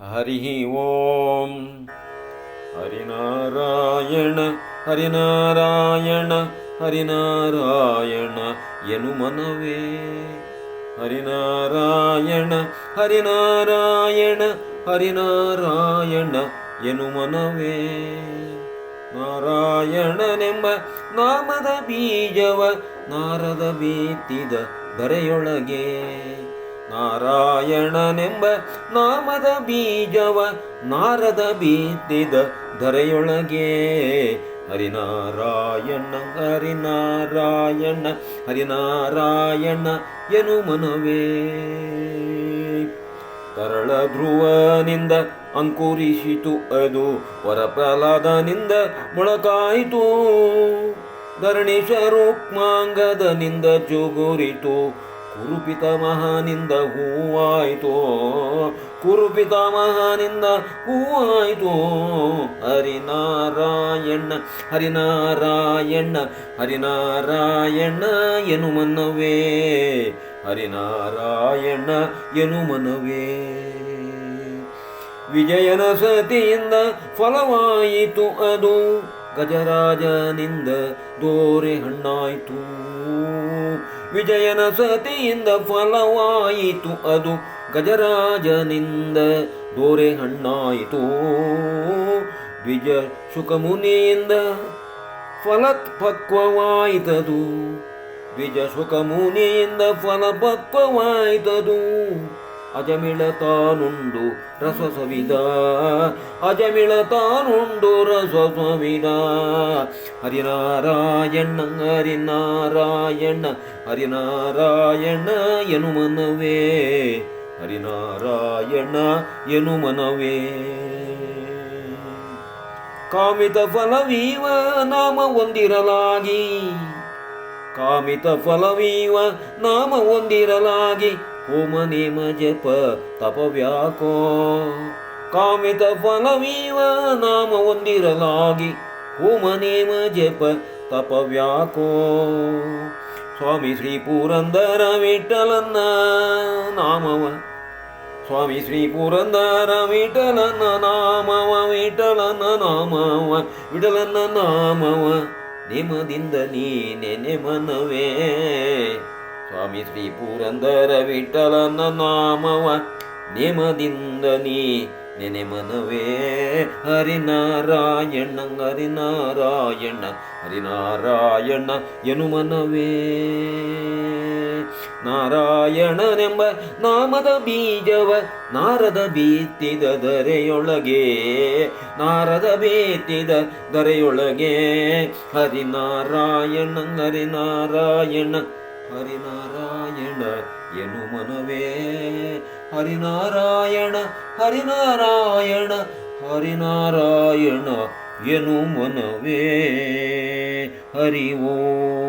ಹರಿ ಓಂ. ಹರಿನಾರಾಯಣ ಹರಿನಾರಾಯಣ ಹರಿನಾರಾಯಣ ಎನು ಮನವೇ. ಹರಿನಾರಾಯಣ ಹರಿನಾರಾಯಣ ಹರಿನಾರಾಯಣ ಎನು ಮನವೇ. ನಾರಾಯಣನೆಂಬ ನಾಮದ ಬೀಜವ ನಾರದ ಬೀತಿದ ಧರೆಯೊಳಗೆ ನಾರಾಯಣನೆಂಬ ನಾಮದ ಬೀಜವ ನಾರದ ಬೀತಿದ ಧರೆಯೊಳಗೆ. ಹರಿನಾರಾಯಣ ಹರಿನಾರಾಯಣ ಹರಿನಾರಾಯಣ ಎನು ಮನವೇ. ತರಳ ಧ್ರುವನಿಂದ ಅಂಕುರಿಸಿತು ಅದು, ವರಪ್ರಹ್ಲಾದನಿಂದ ಮೊಳಕಾಯಿತು. ಧರಣಿ ಸ್ವರೂಪ್ಮಾಂಗದನಿಂದ ಚುಗುರಿತು ಕುರುಪಿತ ಮಹಾನಿಂದ ಹೂವಾಯಿತು, ಕುರುಪಿತ ಮಹಾನಿಂದ ಹೂವಾಯಿತು. ಹರಿನಾರಾಯಣ್ಣ ಹರಿನಾರಾಯಣ್ಣ ಹರಿನಾರಾಯಣ್ಣ ಎನು ಮನವೇ. ಹರಿನಾರಾಯಣ ಎನು ಮನವೇ. ವಿಜಯನ ಸತಿಯಿಂದ ಫಲವಾಯಿತು ಅದು. ಗಜರಾಜನಿಂದ ದೋರೆ ಹಣ್ಣಾಯಿತು. ವಿಜಯನ ಸತಿಯಿಂದ ಫಲವಾಯಿತು ಅದು ಗಜರಾಜನಿಂದ. ದೋರೆ ಹಣ್ಣಾಯಿತು. ದ್ವಿಜ ಸುಖಮುನಿಯಿಂದ ಫಲತ್ಪಕ್ವವಾಯಿತದು ದ್ವಿಜ ಸುಖಮುನಿಯಿಂದ ಫಲಪಕ್ವವಾಯಿತದು. ಅಜಮಿಳ ತಾನುಂಡು ರಸ ಸವಿದ ಅಜಮಿಳ ತಾನುಂಡು ರಸ ಸವಿದ ಹರಿನಾರಾಯಣ ಹರಿನಾರಾಯಣ ಹರಿನಾರಾಯಣ ಎನು ಮನವೇ ಹರಿನಾರಾಯಣ ಎನು ಮನವೇ ಕಾಮಿತ ಫಲವೀವ ನಾಮ ಹೊಂದಿರಲಾಗಿ. ಕಾಮಿತ ಫಲವೀವ ನಾಮ ಹೊಂದಿರಲಾಗಿ. ಹೋಮ ನೇಮ ಜಪ ತಪವ್ಯಾಕೋ ಕಾಮಿತ ಫಲವೀವ ನಾಮ ಹೊಂದಿರಲಾಗಿ ಹೋಮ ನೇಮ ಜಪ ತಪವ್ಯಾಕೋ ಸ್ವಾಮಿ ಶ್ರೀ ಪುರಂದರ ವಿಠಲನ್ನ ನಾಮವ. ಸ್ವಾಮಿ ಶ್ರೀ ಪುರಂದರ ವಿಠಲನ ನಾಮವ ವಿಠಲನ ನಾಮವ ವಿಠಲನ ನಾಮವ. ನಿಮದಿಂದ ನೆನೆ ಮನವೇ. ಸ್ವಾಮಿ ಶ್ರೀ ಪುರಂದರ ವಿಠಲನ ನಾಮವ ನೇಮದಿಂದ ನೀ ನೆನೆ ಮನವೇ. ಹರಿನಾರಾಯಣ ಹರಿನಾರಾಯಣ ಹರಿನಾರಾಯಣ ಎನು ಮನವೇ. ನಾರಾಯಣನೆಂಬ ನಾಮದ ಬೀಜವ ನಾರದ ಬೀತ್ತಿದ ದರೆಯೊಳಗೆ ನಾರದ ಬೀತ್ತಿದ ದರೆಯೊಳಗೆ ಹರಿನಾರಾಯಣ ಹರಿನಾರಾಯಣ ಹರಿನಾರಾಯಣ ಎನು ಮನವೇ. ಹರಿನಾರಾಯಣ ಹರಿನಾರಾಯಣ ಹರಿನಾರಾಯಣ ಎನು ಮನವೇ. ಹರಿ ಓಂ.